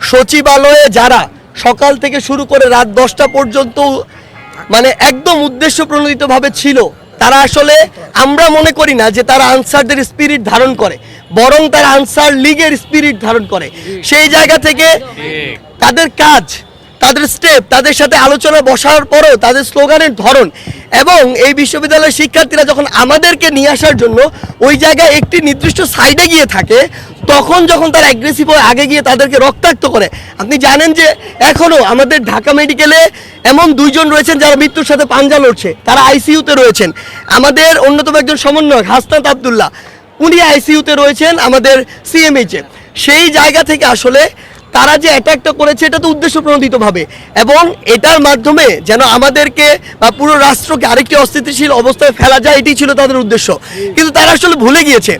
সচিবালয়ে যারা সকাল থেকে শুরু করে রাত দশটা পর্যন্ত মানে একদম উদ্দেশ্য প্রণোদিতভাবে ছিল তারা আসলে আমরা মনে করি না যে তারা আনসারদের স্পিরিট ধারণ করে বরং তারা আনসার লীগের স্পিরিট ধারণ করে। সেই জায়গা থেকে তাদের কাজ তাদের স্টেপ তাদের সাথে আলোচনা বসার পরও তাদের স্লোগানের ধরন এবং এই বিশ্ববিদ্যালয়ের শিক্ষার্থীরা যখন আমাদেরকে নিয়ে আসার জন্য ওই জায়গায় একটি নির্দিষ্ট সাইডে গিয়ে থাকে, তখন যখন তারা অ্যাগ্রেসিভ হয়ে আগে গিয়ে তাদেরকে রক্তাক্ত করে। আপনি জানেন যে এখনও আমাদের ঢাকা মেডিকেলে এমন দুইজন রয়েছেন যারা মৃত্যুর সাথে পাঞ্জা লড়ছে। তারা আইসিইউতে রয়েছেন। আমাদের অন্যতম একজন সমন্বয়ক, হাসনাত আবদুল্লাহ, উনি আইসিইউতে রয়েছেন আমাদের সিএমএইচে সেই জায়গা থেকে আসলে তারা যে অ্যাটাকটা করেছে, এটা তো উদ্দেশ্য প্রণোদিতভাবে। এবং এটার মাধ্যমে যেন আমাদেরকে বা পুরো রাষ্ট্রকে আরেকটি অস্থিতিশীল অবস্থায় ফেলা যায় এটি ছিল তাদের উদ্দেশ্য। কিন্তু তারা আসলে ভুলে গিয়েছে।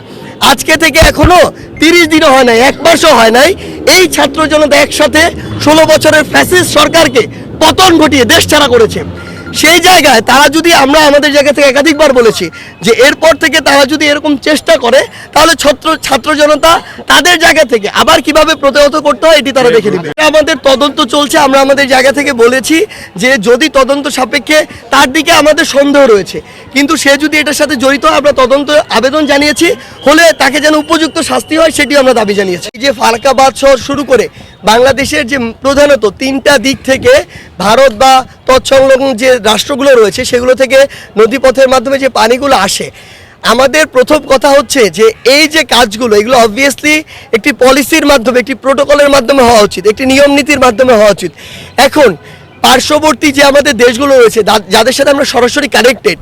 আজকে থেকে এখনও তিরিশ দিনও হয় নাই, এক মাসও হয় নাই। এই ছাত্র জনতা একসাথে ষোলো বছরের ফ্যাসিস্ট সরকারকে পতন ঘটিয়ে দেশ ছাড়া করেছে। সেই জায়গায় তারা যদি আমরা আমাদের জায়গা থেকে একাধিকবার বলেছি যে এরপর থেকে তারা যদি এরকম চেষ্টা করে, তাহলে ছাত্র ছাত্র জনতা তাদের জায়গা থেকে আবার কীভাবে প্রতিহত করতে হয় এটি তারা দেখে নেবে। আমাদের তদন্ত চলছে, আমরা আমাদের জায়গা থেকে বলেছি যে যদি তদন্ত সাপেক্ষে তার দিকে আমাদের সন্দেহ রয়েছে, কিন্তু সে যদি এটার সাথে জড়িত আমরা তদন্ত আবেদন জানিয়েছি, হলে তাকে যেন উপযুক্ত শাস্তি হয়, সেটিও আমরা দাবি জানিয়েছি। যে ফারাকাবাদ শহর শুরু করে বাংলাদেশের যে প্রধানত তিনটা দিক থেকে ভারত বা তৎসংলগ্ন যে রাষ্ট্রগুলো রয়েছে, সেগুলো থেকে নদীপথের মাধ্যমে যে পানিগুলো আসে। আমাদের প্রথম কথা হচ্ছে যে, এই যে কাজগুলো, এগুলো অবভিয়াসলি একটি পলিসির মাধ্যমে, একটি প্রোটোকলের মাধ্যমে হওয়া উচিত, একটি নিয়ম নীতির মাধ্যমে হওয়া উচিত। এখন, পার্শ্ববর্তী যে আমাদের দেশগুলো রয়েছে যাদের সাথে আমরা সরাসরি কানেক্টেড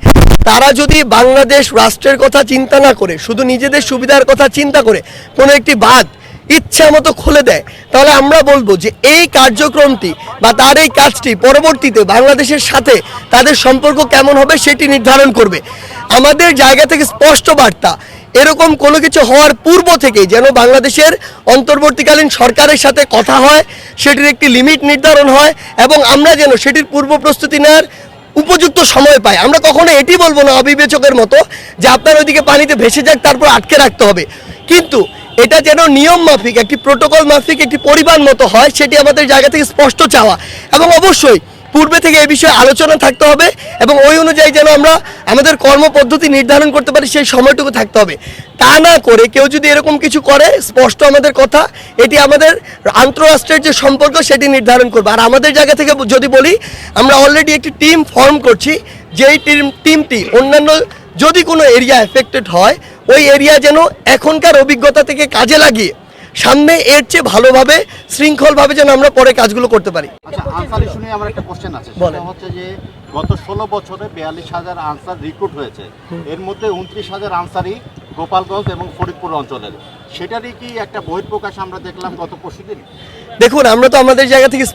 তারা যদি বাংলাদেশ রাষ্ট্রের কথা চিন্তা না করে, শুধু নিজেদের সুবিধার কথা চিন্তা করে, কোনো একটি বাঁধ ইচ্ছা মতো খুলে দেয়। তাহলে আমরা বলব যে এই কার্যক্রমটি বা তার এই কাজটি পরবর্তীতে বাংলাদেশের সাথে তাদের সম্পর্ক কেমন হবে সেটি নির্ধারণ করবে। আমাদের জায়গা থেকে স্পষ্ট বার্তা, এরকম কোনো কিছু হওয়ার পূর্ব থেকেই যেন বাংলাদেশের অন্তর্বর্তীকালীন সরকারের সাথে কথা হয়, সেটির একটি লিমিট নির্ধারণ হয় এবং আমরা যেন সেটির পূর্ব প্রস্তুতি নেওয়ার উপযুক্ত সময় পাই। আমরা কখনো এটি বলব না অবিবেচকের মতো যে আপনার ওইদিকে পানিতে ভেসে যাক, তারপর আটকে রাখতে হবে। কিন্তু এটা যেন নিয়ম মাফিক, একটি প্রোটোকল মাফিক, একটি পরিমাণ মতো হয়, সেটি আমাদের জায়গা থেকে স্পষ্ট চাওয়া। এবং অবশ্যই পূর্বে থেকে এই বিষয়ে আলোচনা থাকতে হবে এবং ওই অনুযায়ী যেন আমরা আমাদের কর্মপদ্ধতি নির্ধারণ করতে পারি, সেই সময়টুকু থাকতে হবে। তা না করে কেউ যদি এরকম কিছু করে, স্পষ্ট আমাদের কথা, এটি আমাদের আন্তঃরাষ্ট্রের যে সম্পর্ক, সেটি নির্ধারণ করবে। আর আমাদের জায়গা থেকে যদি বলি, আমরা অলরেডি একটি টিম ফর্ম করছি, যেই টিম টিমটি অন্যান্য যদি কোনো এরিয়া এফেক্টেড হয় ওই এরিয়া যেন এখনকার অভিজ্ঞতা থেকে কাজে লাগিয়ে সামনে এর চেয়ে ভালোভাবে শৃঙ্খলভাবে যেন আমরা পরে কাজগুলো করতে পারি। আচ্ছা শুনে আমার একটা কোশ্চেন আছে। সেটা হচ্ছে যে গত ষোলো বছরে বিয়াল্লিশ হাজার আনসার রিক্রুট হয়েছে। এর মধ্যে উনত্রিশ হাজার আনসারই গোপালগঞ্জ এবং ফরিদপুর অঞ্চলের। সেটারই কি একটা বহিঃপ্রকাশ আমরা দেখলাম গত পরশু দেখুন আমরা তো আমাদের জায়গা থেকে